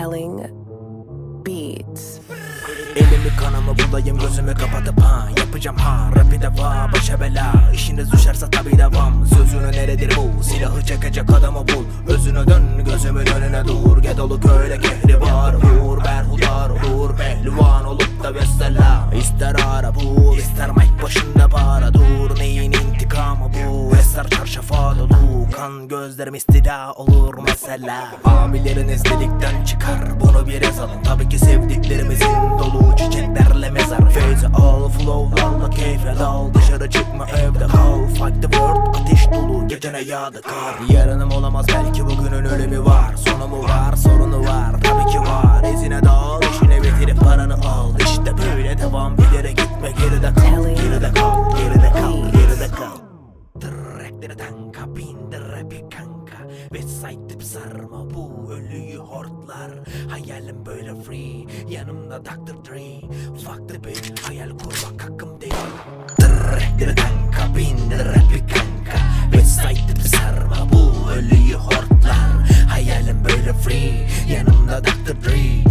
Telling Beats. Elimi kanımı bulayım gözümü kapatıp ha Yapacağım ha rapi deva başa bela. İşiniz düşerse tabi devam. Sözünü neredir bu? Silahı çekecek adamı bul. Özüne dön gözümün önüne dur. Gedolu köyle kehri var. Vur berhudar olur Pehlivan olup da vesselam İster Kan gözlerim istila olur mesela. Abileriniz delikten çıkar Bunu bir yazalım. Tabii ki sevdiklerimizin dolu çiçeklerle mezar. Feyzi al flowlarla keyfe dal. Dışarı çıkma evde kal. Fight the world ateş dolu Gecene yağdı kar. Yarınım olamaz belki bugünün ölümü var. Sonu mu var sorunu var? Tabii ki var. İzine dağıl işine bitirip paranı al. İşte böyle devam ileri gitme geride kal. Geride kal geride kal geride kal. Direklerden kabindir bana bir kanka. Ve saytip sarma bu ölüyü hortlar. Hayalim böyle free yanımda Dr. Dre. Fuck the bill hayal kurmak hakkım değil. Dırr kanka bin rap bir kanka. Ve saytip sarma bu ölüyü hortlar. Hayalim böyle free yanımda Dr. Dre.